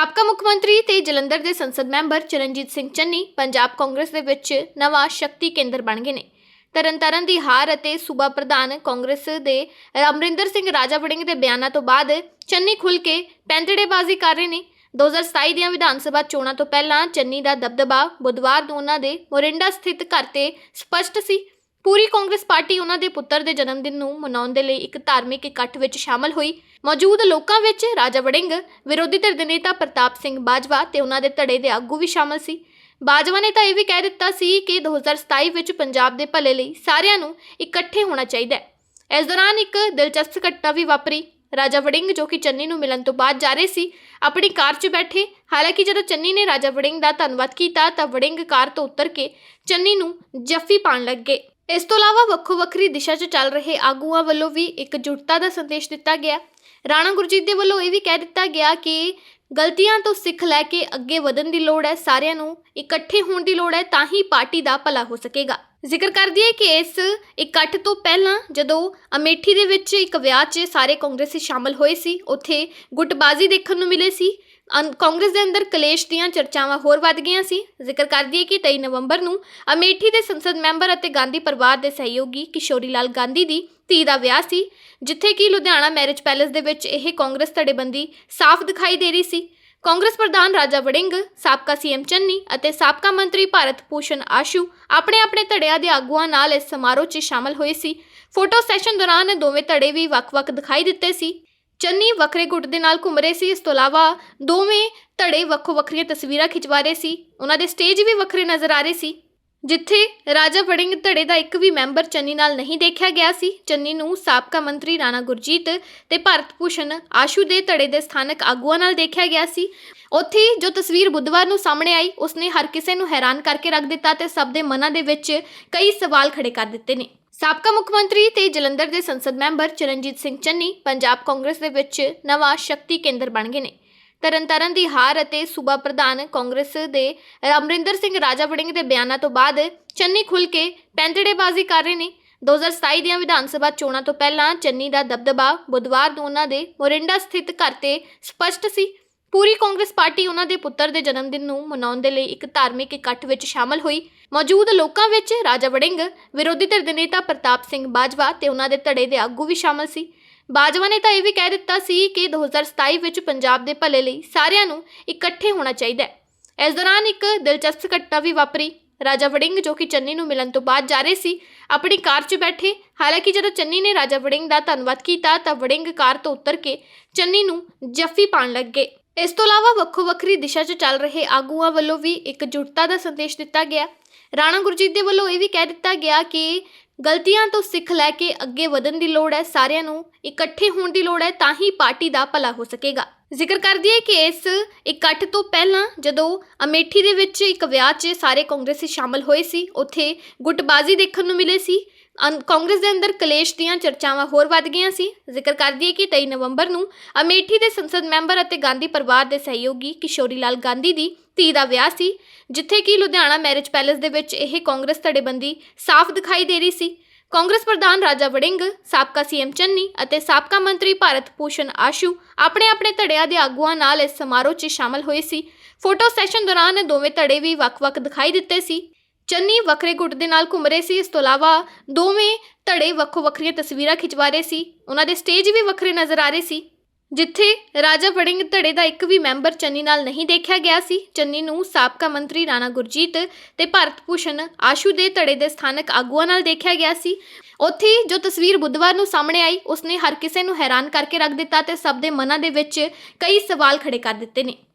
ਸਾਬਕਾ ਮੁੱਖ ਮੰਤਰੀ ਤੇ ਜਲੰਧਰ ਦੇ ਸੰਸਦ ਮੈਂਬਰ ਚਰਨਜੀਤ ਸਿੰਘ ਚੰਨੀ ਪੰਜਾਬ ਕਾਂਗਰਸ ਦੇ ਵਿੱਚ ਨਵਾਂ ਸ਼ਕਤੀ ਕੇਂਦਰ ਬਣ ਗਏ ਨੇ। ਤਰਨਤਾਰਨ ਦੀ ਹਾਰ ਅਤੇ ਸੂਬਾ ਪ੍ਰਧਾਨ ਕਾਂਗਰਸ ਦੇ ਅਮਰਿੰਦਰ ਸਿੰਘ ਰਾਜਾ ਵੜਿੰਗ ਦੇ ਬਿਆਨਾਂ ਤੋਂ ਬਾਅਦ ਚੰਨੀ ਖੁੱਲ ਕੇ ਪੈਂਤੜੇਬਾਜ਼ੀ ਕਰ ਰਹੇ ਨੇ। 2027 ਦੀਆਂ ਵਿਧਾਨ ਸਭਾ ਚੋਣਾਂ ਤੋਂ ਪਹਿਲਾਂ ਚੰਨੀ ਦਾ ਦਬਦਬਾ ਬੁੱਧਵਾਰ ਨੂੰ ਉਹਨਾਂ ਦੇ ਮੋਰਿੰਡਾ ਸਥਿਤ ਘਰ ਤੇ ਸਪਸ਼ਟ ਸੀ। ਪੂਰੀ ਕਾਂਗਰਸ ਪਾਰਟੀ ਉਹਨਾਂ ਦੇ ਪੁੱਤਰ ਦੇ ਜਨਮ ਦਿਨ ਨੂੰ ਮਨਾਉਣ ਦੇ ਲਈ ਇੱਕ ਧਾਰਮਿਕ ਇਕੱਠ ਵਿੱਚ ਸ਼ਾਮਲ ਹੋਈ। ਮੌਜੂਦ ਲੋਕਾਂ ਵਿੱਚ ਰਾਜਾ ਵੜਿੰਗ, ਵਿਰੋਧੀ ਧਿਰ ਦੇ ਨੇਤਾ ਪ੍ਰਤਾਪ ਸਿੰਘ ਬਾਜਵਾ ਤੇ ਉਹਨਾਂ ਦੇ ਧੜੇ ਦੇ ਆਗੂ ਵੀ ਸ਼ਾਮਲ ਸੀ। ਬਾਜਵਾ ਨੇ ਤਾਂ ਇਹ ਵੀ ਕਹਿ ਦਿੱਤਾ ਸੀ ਕਿ 2027 ਵਿੱਚ ਪੰਜਾਬ ਦੇ ਭਲੇ ਲਈ ਸਾਰਿਆਂ ਨੂੰ ਇਕੱਠੇ ਹੋਣਾ ਚਾਹੀਦਾ ਹੈ। ਇਸ ਦੌਰਾਨ ਇੱਕ ਦਿਲਚਸਪ ਘਟਨਾ ਵੀ ਵਾਪਰੀ। ਰਾਜਾ ਵੜਿੰਗ ਜੋ ਕਿ ਚੰਨੀ ਨੂੰ ਮਿਲਣ ਤੋਂ ਬਾਅਦ ਜਾ ਰਹੇ ਸੀ, ਆਪਣੀ ਕਾਰ 'ਚ ਬੈਠੇ। ਹਾਲਾਂਕਿ ਜਦੋਂ ਚੰਨੀ ਨੇ ਰਾਜਾ ਵੜਿੰਗ ਦਾ ਧੰਨਵਾਦ ਕੀਤਾ ਤਾਂ ਵੜਿੰਗ ਕਾਰ ਤੋਂ ਉਤਰ ਕੇ ਚੰਨੀ ਨੂੰ ਜੱਫੀ ਪਾਣ ਲੱਗੇ ਇਸ ਤੋਂ ਇਲਾਵਾ ਵੱਖੋ ਵੱਖਰੀ ਦਿਸ਼ਾ 'ਚ ਚੱਲ ਰਹੇ ਆਗੂਆਂ ਵੱਲੋਂ ਵੀ ਇੱਕ ਜੁਟਤਾ ਦਾ ਸੰਦੇਸ਼ ਦਿੱਤਾ ਗਿਆ। ਰਾਣਾ ਗੁਰਜੀਤ ਦੇ ਵੱਲੋਂ ਇਹ ਵੀ ਕਹਿ ਦਿੱਤਾ ਗਿਆ ਕਿ ਗਲਤੀਆਂ ਤੋਂ ਸਿੱਖ ਲੈ ਕੇ ਅੱਗੇ ਵਧਣ ਦੀ ਲੋੜ ਹੈ, ਸਾਰਿਆਂ ਨੂੰ ਇਕੱਠੇ ਹੋਣ ਦੀ ਲੋੜ ਹੈ, ਤਾਂ ਹੀ ਪਾਰਟੀ ਦਾ ਭਲਾ ਹੋ ਸਕੇਗਾ। ਜ਼ਿਕਰ ਕਰ ਦਈਏ ਕਿ ਇਸ ਇਕੱਠ ਤੋਂ ਪਹਿਲਾਂ ਜਦੋਂ ਅਮੇਠੀ ਦੇ ਵਿੱਚ ਇੱਕ ਵਿਆਹ 'ਚ ਸਾਰੇ ਕਾਂਗਰਸੀ ਸ਼ਾਮਲ ਹੋਏ ਸੀ, ਉੱਥੇ ਗੁੱਟਬਾਜ਼ੀ ਦੇਖਣ ਨੂੰ ਮਿਲੇ ਸੀ। ਕਾਂਗਰਸ ਦੇ ਅੰਦਰ ਕਲੇਸ਼ ਦੀਆਂ ਚਰਚਾਵਾਂ ਹੋਰ ਵੱਧ ਗਈਆਂ ਸੀ। ਜ਼ਿਕਰ ਕਰ ਦਈਏ ਕਿ 23 ਨਵੰਬਰ ਨੂੰ ਅਮੇਠੀ ਦੇ ਸੰਸਦ ਮੈਂਬਰ ਅਤੇ ਗਾਂਧੀ ਪਰਿਵਾਰ ਦੇ ਸਹਿਯੋਗੀ ਕਿਸ਼ੋਰੀ ਲਾਲ ਗਾਂਧੀ ਦੀ ਧੀ ਦਾ ਵਿਆਹ ਸੀ, ਜਿੱਥੇ ਕਿ ਲੁਧਿਆਣਾ ਮੈਰਿਜ ਪੈਲੇਸ ਦੇ ਵਿੱਚ ਇਹ ਕਾਂਗਰਸ ਧੜੇਬੰਦੀ ਸਾਫ਼ ਦਿਖਾਈ ਦੇ ਰਹੀ ਸੀ। ਕਾਂਗਰਸ ਪ੍ਰਧਾਨ ਰਾਜਾ ਵੜਿੰਗ, ਸਾਬਕਾ ਸੀਐਮ ਚੰਨੀ ਅਤੇ ਸਾਬਕਾ ਮੰਤਰੀ ਭਾਰਤ ਭੂਸ਼ਣ ਆਸ਼ੂ ਆਪਣੇ ਆਪਣੇ ਧੜਿਆਂ ਦੇ ਆਗੂਆਂ ਨਾਲ ਇਸ ਸਮਾਰੋਹ 'ਚ ਸ਼ਾਮਲ ਹੋਏ ਸੀ। ਫੋਟੋ ਸੈਸ਼ਨ ਦੌਰਾਨ ਦੋਵੇਂ ਧੜੇ ਵੀ ਵੱਖ-ਵੱਖ ਦਿਖਾਈ ਦਿੱਤੇ ਸੀ। ਚੰਨੀ ਵੱਖਰੇ ਗੁੱਟ ਦੇ ਨਾਲ ਘੁੰਮ ਰਹੇ ਸੀ। ਇਸ ਤੋਂ ਇਲਾਵਾ ਦੋਵੇਂ ਧੜੇ ਵੱਖੋ ਵੱਖਰੀਆਂ ਤਸਵੀਰਾਂ ਖਿਚਵਾ ਰਹੇ ਸੀ। ਉਹਨਾਂ ਦੇ ਸਟੇਜ ਵੀ ਵੱਖਰੇ ਨਜ਼ਰ ਆ ਰਹੇ ਸੀ। ਜਿੱਥੇ ਰਾਜਾ ਵੜਿੰਗ ਧੜੇ ਦਾ ਇੱਕ ਵੀ ਮੈਂਬਰ ਚੰਨੀ ਨਾਲ ਨਹੀਂ ਦੇਖਿਆ ਗਿਆ ਸੀ। ਚੰਨੀ ਨੂੰ ਸਾਬਕਾ ਮੰਤਰੀ ਰਾਣਾ ਗੁਰਜੀਤ ਤੇ ਭਾਰਤ ਭੂਸ਼ਣ ਆਸ਼ੂ ਦੇ ਧੜੇ ਦੇ ਸਥਾਨਕ ਆਗੂਆਂ ਨਾਲ ਦੇਖਿਆ ਗਿਆ ਸੀ। ਉੱਥੇ ਜੋ ਤਸਵੀਰ ਬੁੱਧਵਾਰ ਨੂੰ ਸਾਹਮਣੇ ਆਈ, ਉਸਨੇ ਹਰ ਕਿਸੇ ਨੂੰ ਹੈਰਾਨ ਕਰਕੇ ਰੱਖ ਦਿੱਤਾ ਤੇ ਸਭ ਦੇ ਮਨਾਂ ਦੇ ਵਿੱਚ ਕਈ ਸਵਾਲ ਖੜੇ ਕਰ ਦਿੱਤੇ ਨੇ। ਸਾਬਕਾ ਮੁੱਖ ਮੰਤਰੀ ਤੇ ਜਲੰਧਰ ਦੇ ਸੰਸਦ ਮੈਂਬਰ ਚਰਨਜੀਤ ਸਿੰਘ ਚੰਨੀ ਪੰਜਾਬ ਕਾਂਗਰਸ ਦੇ ਵਿੱਚ ਨਵਾਂ ਸ਼ਕਤੀ ਕੇਂਦਰ ਬਣ ਗਏ ਨੇ। ਤਰਨਤਾਰਨ ਦੀ ਹਾਰ ਅਤੇ ਸੂਬਾ ਪ੍ਰਧਾਨ ਕਾਂਗਰਸ ਦੇ ਅਮਰਿੰਦਰ ਸਿੰਘ ਰਾਜਾ ਵੜਿੰਗ ਦੇ ਬਿਆਨਾਂ ਤੋਂ ਬਾਅਦ ਚੰਨੀ ਖੁੱਲ ਕੇ ਪੈਂਤੜੇਬਾਜ਼ੀ ਕਰ ਰਹੇ ਨੇ। 2027 ਦੀਆਂ ਵਿਧਾਨ ਸਭਾ ਚੋਣਾਂ ਤੋਂ ਪਹਿਲਾਂ ਚੰਨੀ ਦਾ ਦਬਦਬਾ ਬੁੱਧਵਾਰ ਨੂੰ ਉਹਨਾਂ ਦੇ ਮੋਰਿੰਡਾ ਸਥਿਤ ਘਰ ਤੇ ਸਪਸ਼ਟ ਸੀ। ਪੂਰੀ ਕਾਂਗਰਸ ਪਾਰਟੀ ਉਹਨਾਂ ਦੇ ਪੁੱਤਰ ਦੇ ਜਨਮ ਦਿਨ ਨੂੰ ਮਨਾਉਣ ਦੇ ਲਈ ਇੱਕ ਧਾਰਮਿਕ ਇਕੱਠ ਵਿੱਚ ਸ਼ਾਮਲ ਹੋਈ। ਮੌਜੂਦ ਲੋਕਾਂ ਵਿੱਚ ਰਾਜਾ ਵੜਿੰਗ, ਵਿਰੋਧੀ ਧਿਰ ਦੇ ਨੇਤਾ ਪ੍ਰਤਾਪ ਸਿੰਘ ਬਾਜਵਾ ਤੇ ਉਹਨਾਂ ਦੇ ਧੜੇ ਦੇ ਆਗੂ ਵੀ ਸ਼ਾਮਲ ਸੀ। ਬਾਜਵਾ ਨੇ ਤਾਂ ਇਹ ਵੀ ਕਹਿ ਦਿੱਤਾ ਸੀ ਕਿ 2027 ਵਿੱਚ ਪੰਜਾਬ ਦੇ ਭਲੇ ਲਈ ਸਾਰਿਆਂ ਨੂੰ ਇਕੱਠੇ ਹੋਣਾ ਚਾਹੀਦਾ ਹੈ। ਇਸ ਦੌਰਾਨ ਇੱਕ ਦਿਲਚਸਪ ਘਟਨਾ ਵੀ ਵਾਪਰੀ। ਰਾਜਾ ਵੜਿੰਗ, ਜੋ ਕਿ ਚੰਨੀ ਨੂੰ ਮਿਲਣ ਤੋਂ ਬਾਅਦ ਜਾ ਰਹੇ ਸੀ, ਆਪਣੀ ਕਾਰ 'ਚ ਬੈਠੇ। ਹਾਲਾਂਕਿ ਜਦੋਂ ਚੰਨੀ ਨੇ ਰਾਜਾ ਵੜਿੰਗ ਦਾ ਧੰਨਵਾਦ ਕੀਤਾ ਤਾਂ ਵੜਿੰਗ ਕਾਰ ਤੋਂ ਉਤਰ ਕੇ ਚੰਨੀ ਨੂੰ ਜੱਫੀ ਪਾਣ ਲੱਗੇ ਇਸ ਤੋਂ ਇਲਾਵਾ ਵੱਖੋ ਵੱਖਰੀ ਦਿਸ਼ਾ 'ਚ ਚੱਲ ਰਹੇ ਆਗੂਆਂ ਵੱਲੋਂ ਵੀ ਇੱਕ ਜੁਟਤਾ ਦਾ ਸੰਦੇਸ਼ ਦਿੱਤਾ ਗਿਆ। ਰਾਣਾ ਗੁਰਜੀਤ ਦੇ ਵੱਲੋਂ ਇਹ ਵੀ ਕਹਿ ਦਿੱਤਾ ਗਿਆ ਕਿ ਗਲਤੀਆਂ ਤੋਂ ਸਿੱਖ ਲੈ ਕੇ ਅੱਗੇ ਵਧਣ ਦੀ ਲੋੜ ਹੈ, ਸਾਰਿਆਂ ਨੂੰ ਇਕੱਠੇ ਹੋਣ ਦੀ ਲੋੜ ਹੈ, ਤਾਂ ਹੀ ਪਾਰਟੀ ਦਾ ਭਲਾ ਹੋ ਸਕੇਗਾ। ਜ਼ਿਕਰ ਕਰਦੀ ਹੈ ਕਿ ਇਸ ਇਕੱਠ ਤੋਂ ਪਹਿਲਾਂ ਜਦੋਂ ਅਮੇਠੀ ਦੇ ਵਿੱਚ ਇੱਕ ਵਿਆਹ 'ਚ ਸਾਰੇ ਕਾਂਗਰਸੀ ਸ਼ਾਮਲ ਹੋਏ ਸੀ, ਉੱਥੇ ਗੁੱਟਬਾਜ਼ੀ ਦੇਖਣ ਨੂੰ ਮਿਲੇ ਸੀ। ਅੰ- ਕਾਂਗਰਸ ਦੇ ਅੰਦਰ ਕਲੇਸ਼ ਦੀਆਂ ਚਰਚਾਵਾਂ ਹੋਰ ਵੱਧ ਗਈਆਂ ਸੀ। ਜ਼ਿਕਰ ਕਰਦੀ ਹੈ ਕਿ 23 ਨਵੰਬਰ ਨੂੰ ਅਮੇਠੀ ਦੇ ਸੰਸਦ ਮੈਂਬਰ ਅਤੇ ਗਾਂਧੀ ਪਰਿਵਾਰ ਦੇ ਸਹਿਯੋਗੀ ਕਿਸ਼ੋਰੀ ਲਾਲ ਗਾਂਧੀ ਦੀ ਧੀ ਦਾ ਵਿਆਹ ਸੀ, ਜਿੱਥੇ ਕਿ ਲੁਧਿਆਣਾ ਮੈਰਿਜ ਪੈਲੇਸ ਦੇ ਵਿੱਚ ਇਹ ਕਾਂਗਰਸ ਧੜੇਬੰਦੀ ਸਾਫ਼ ਦਿਖਾਈ ਦੇ ਰਹੀ ਸੀ। ਕਾਂਗਰਸ ਪ੍ਰਧਾਨ ਰਾਜਾ ਵੜਿੰਗ, ਸਾਬਕਾ ਸੀਐਮ ਚੰਨੀ ਅਤੇ ਸਾਬਕਾ ਮੰਤਰੀ ਭਾਰਤ ਭੂਸ਼ਣ ਆਸ਼ੂ ਆਪਣੇ ਆਪਣੇ ਧੜਿਆਂ ਦੇ ਆਗੂਆਂ ਨਾਲ ਇਸ ਸਮਾਰੋਹ 'ਚ ਸ਼ਾਮਲ ਹੋਏ ਸੀ। ਫੋਟੋ ਸੈਸ਼ਨ ਦੌਰਾਨ ਦੋਵੇਂ ਧੜੇ ਵੀ ਵੱਖ-ਵੱਖ ਦਿਖਾਈ ਦਿੱਤੇ ਸੀ। ਚੰਨੀ ਵੱਖਰੇ ਗੁੱਟ ਦੇ ਨਾਲ ਘੁੰਮ ਰਹੇ ਸੀ। ਇਸ ਤੋਂ ਇਲਾਵਾ ਦੋਵੇਂ ਧੜੇ ਵੱਖੋ ਵੱਖਰੀਆਂ ਤਸਵੀਰਾਂ ਖਿਚਵਾ ਰਹੇ ਸੀ। ਉਹਨਾਂ ਦੇ ਸਟੇਜ ਵੀ ਵੱਖਰੇ ਨਜ਼ਰ ਆ ਰਹੇ ਸੀ। ਜਿੱਥੇ ਰਾਜਾ ਵੜਿੰਗ ਧੜੇ ਦਾ ਇੱਕ ਵੀ ਮੈਂਬਰ ਚੰਨੀ ਨਾਲ ਨਹੀਂ ਦੇਖਿਆ ਗਿਆ ਸੀ, ਚੰਨੀ ਨੂੰ ਸਾਬਕਾ ਮੰਤਰੀ ਰਾਣਾ ਗੁਰਜੀਤ ਤੇ ਭਾਰਤ ਭੂਸ਼ਣ ਆਸ਼ੂ ਦੇ ਧੜੇ ਦੇ ਸਥਾਨਕ ਆਗੂਆਂ ਨਾਲ ਦੇਖਿਆ ਗਿਆ ਸੀ। ਉੱਥੇ ਜੋ ਤਸਵੀਰ ਬੁੱਧਵਾਰ ਨੂੰ ਸਾਹਮਣੇ ਆਈ, ਉਸਨੇ ਹਰ ਕਿਸੇ ਨੂੰ ਹੈਰਾਨ ਕਰਕੇ ਰੱਖ ਦਿੱਤਾ ਤੇ ਸਭ ਦੇ ਮਨਾਂ ਦੇ ਵਿੱਚ ਕਈ ਸਵਾਲ ਖੜੇ ਕਰ ਦਿੱਤੇ ਨੇ।